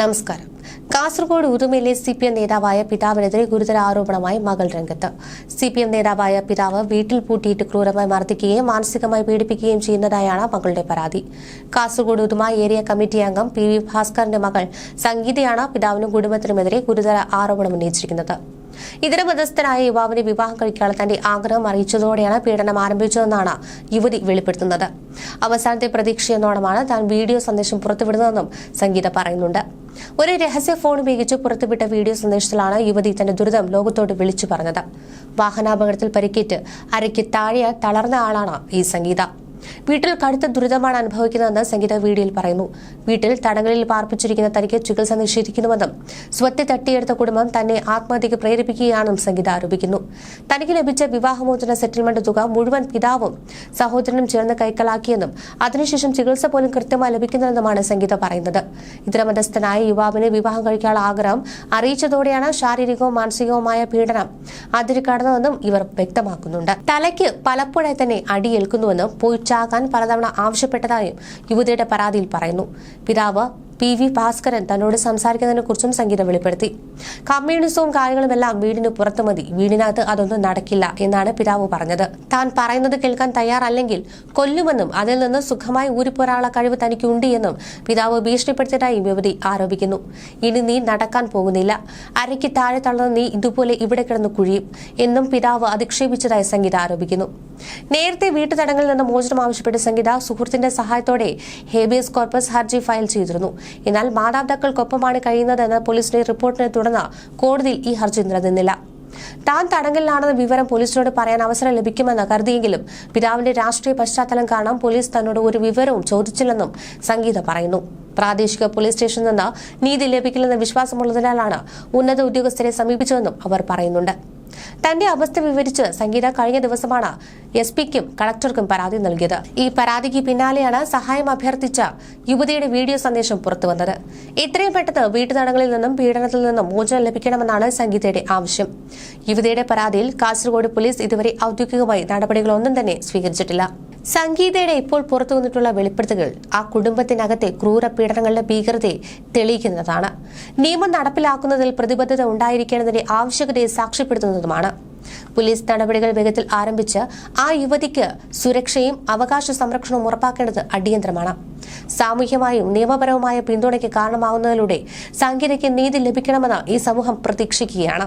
നമസ്കാരം. കാസർഗോഡ് ഉറുമയിലെ C P M നേതാവായ പിതാവിനെതിരെ ഗുരുതര ആരോപണമായി മകൾ രംഗത്ത്. സി പി എം നേതാവായ പിതാവ് വീട്ടിൽ പൂട്ടിയിട്ട് ക്രൂരമായി മർദ്ദിക്കുകയും മാനസികമായി പീഡിപ്പിക്കുകയും ചെയ്യുന്നതായാണ് മകളുടെ പരാതി. കാസർഗോഡ് ഉരുമ ഏരിയ കമ്മിറ്റി അംഗം പി വി ഭാസ്കറിന്റെ മകൾ സംഗീതയാണ് പിതാവിനും കുടുംബത്തിനുമെതിരെ ഗുരുതര ആരോപണം ഉന്നയിച്ചിരിക്കുന്നത്. ഇതര മതസ്ഥനായ യുവാവിനെ വിവാഹം കഴിക്കാനുള്ള തന്റെ ആഗ്രഹം അറിയിച്ചതോടെയാണ് പീഡനം ആരംഭിച്ചതെന്നാണ് യുവതി വെളിപ്പെടുത്തുന്നത്. അവസാനത്തെ പ്രതീക്ഷയെന്നോണമാണ് താൻ വീഡിയോ സന്ദേശം പുറത്തുവിടുന്നതെന്നും സംഗീത പറയുന്നുണ്ട്. ഒരു രഹസ്യ ഫോൺ ഉപയോഗിച്ച് പുറത്തുവിട്ട വീഡിയോ സന്ദേശത്തിലാണ് യുവതി തന്റെ ദുരിതം ലോകത്തോട് വിളിച്ചു പറഞ്ഞത്. വാഹനാപകടത്തിൽ പരിക്കേറ്റ് അരയ്ക്ക് താഴെ തളർന്ന ആളാണ് ഈ സംഗീത. വീട്ടിൽ കടുത്ത ദുരിതമാണ് അനുഭവിക്കുന്നതെന്ന് സംഗീത വീഡിയോയിൽ പറയുന്നു. വീട്ടിൽ തടങ്കലിൽ പാർപ്പിച്ചിരിക്കുന്ന തനിക്ക് ചികിത്സ നിഷേധിക്കുന്നുവെന്നും സ്വത്ത് തട്ടിയെടുത്ത കുടുംബം തന്നെ ആത്മഹത്യക്ക് പ്രേരിപ്പിക്കുകയാണെന്നും സംഗീത ആരോപിക്കുന്നു. തനിക്ക് ലഭിച്ച വിവാഹമോചന സെറ്റിൽമെന്റ് തുക മുഴുവൻ പിതാവും സഹോദരനും ചേർന്ന് കൈക്കലാക്കിയെന്നും അതിനുശേഷം ചികിത്സ പോലും കൃത്യമായി ലഭിക്കുന്നില്ലെന്നുമാണ് സംഗീത പറയുന്നത്. ഇതരമതസ്ഥനായ യുവാവിന് വിവാഹം കഴിക്കാനുള്ള ആഗ്രഹം അറിയിച്ചതോടെയാണ് ശാരീരികവും മാനസികവുമായ പീഡനം അതിരിക്കടന്നതെന്നും ഇവർ വ്യക്തമാക്കുന്നുണ്ട്. തലയ്ക്ക് പലപ്പോഴായി തന്നെ അടിയേൽക്കുന്നുവെന്നും പോയി ചാകാൻ പലതവണ ആവശ്യപ്പെട്ടതായും യുവതിയുടെ പരാതിയിൽ പറയുന്നു. പിതാവ് പി വി ഭാസ്കരൻ തന്നോട് സംസാരിക്കുന്നതിനെ കുറിച്ചും സംഗീത വെളിപ്പെടുത്തി. കമ്മ്യൂണിസവും കാര്യങ്ങളുമെല്ലാം വീടിന് പുറത്തു മതി. വീടിനകത്ത് അതൊന്നും നടക്കില്ല എന്നാണ് പിതാവ് പറഞ്ഞത്. താൻ പറയുന്നത് കേൾക്കാൻ തയ്യാറല്ലെങ്കിൽ കൊല്ലുമെന്നും അതിൽ നിന്ന് സുഖമായി ഊരിപ്പോരാനുള്ള കഴിവ് തനിക്കുണ്ട് എന്നും പിതാവ് ഭീഷണിപ്പെടുത്തിയതായി യുവതി ആരോപിക്കുന്നു. ഇനി നീ നടക്കാൻ പോകുന്നില്ല. അരയ്ക്ക് താഴെ തള്ളുന്ന നീ ഇതുപോലെ ഇവിടെ കിടന്ന് കുഴിയും എന്നും പിതാവ് അധിക്ഷേപിച്ചതായി സംഗീത ആരോപിക്കുന്നു. നേരത്തെ വീട്ടുതടങ്ങളിൽ നിന്ന് മോചനം ആവശ്യപ്പെട്ട് സംഗീത സുഹൃത്തിന്റെ സഹായത്തോടെ ഹേബിയസ് കോർപ്പസ് ഹർജി ഫയൽ ചെയ്തിരുന്നു. എന്നാൽ മാതാപിതാക്കൾക്കൊപ്പമാണ് കഴിയുന്നതെന്ന് പോലീസിന്റെ റിപ്പോർട്ടിനെ തുടർന്ന് കോടതിയിൽ ഈ ഹർജി നിലനിന്നില്ല. താൻ തടങ്കലിലാണെന്ന വിവരം പോലീസിനോട് പറയാൻ അവസരം ലഭിക്കുമെന്ന് കരുതിയെങ്കിലും പിതാവിന്റെ രാഷ്ട്രീയ പശ്ചാത്തലം കാരണം പോലീസ് തന്നോട് ഒരു വിവരവും ചോദിച്ചില്ലെന്നും സംഗീത പറയുന്നു. പ്രാദേശിക പോലീസ് സ്റ്റേഷനിൽ നിന്ന് നീതി ലഭിക്കില്ലെന്ന വിശ്വാസമുള്ളതിനാലാണ് ഉന്നത ഉദ്യോഗസ്ഥരെ സമീപിച്ചതെന്നും അവർ പറയുന്നുണ്ട്. തന്റെ അവസ്ഥ വിവരിച്ച് സംഗീത കഴിഞ്ഞ ദിവസമാണ് എസ് പിക്കും കളക്ടർക്കും പരാതി നൽകിയത്. ഈ പരാതിക്ക് പിന്നാലെയാണ് സഹായം അഭ്യർത്ഥിച്ച യുവതിയുടെ വീഡിയോ സന്ദേശം പുറത്തുവന്നത്. എത്രയും പെട്ടെന്ന് വീട്ടുതടങ്ങളിൽ നിന്നും പീഡനത്തിൽ നിന്നും മോചനം ലഭിക്കണമെന്നാണ് സംഗീതയുടെ ആവശ്യം. യുവതിയുടെ പരാതിയിൽ കാസർഗോഡ് പോലീസ് ഇതുവരെ ഔദ്യോഗികമായി നടപടികളൊന്നും തന്നെ സ്വീകരിച്ചിട്ടില്ല. സംഗീതയുടെ ഇപ്പോൾ പുറത്തു വന്നിട്ടുള്ള വെളിപ്പെടുത്തുകൾ ആ കുടുംബത്തിനകത്തെ ക്രൂര പീഡനങ്ങളുടെ ഭീകരതയെ തെളിയിക്കുന്നതാണ്. നിയമം നടപ്പിലാക്കുന്നതിൽ പ്രതിബദ്ധത ഉണ്ടായിരിക്കേണ്ടതിന്റെ ആവശ്യകതയെ സാക്ഷ്യപ്പെടുത്തുന്നതുമാണ്. പോലീസ് നടപടികൾ വേഗത്തിൽ ആരംഭിച്ച് ആ യുവതിക്ക് സുരക്ഷയും അവകാശ സംരക്ഷണവും ഉറപ്പാക്കേണ്ടത് അടിയന്തരമാണ്. സാമൂഹ്യമായും നിയമപരവുമായ പിന്തുണയ്ക്ക് കാരണമാകുന്നതിലൂടെ സംഗീതയ്ക്ക് നീതി ലഭിക്കണമെന്ന് ഈ സമൂഹം പ്രതീക്ഷിക്കുകയാണ്.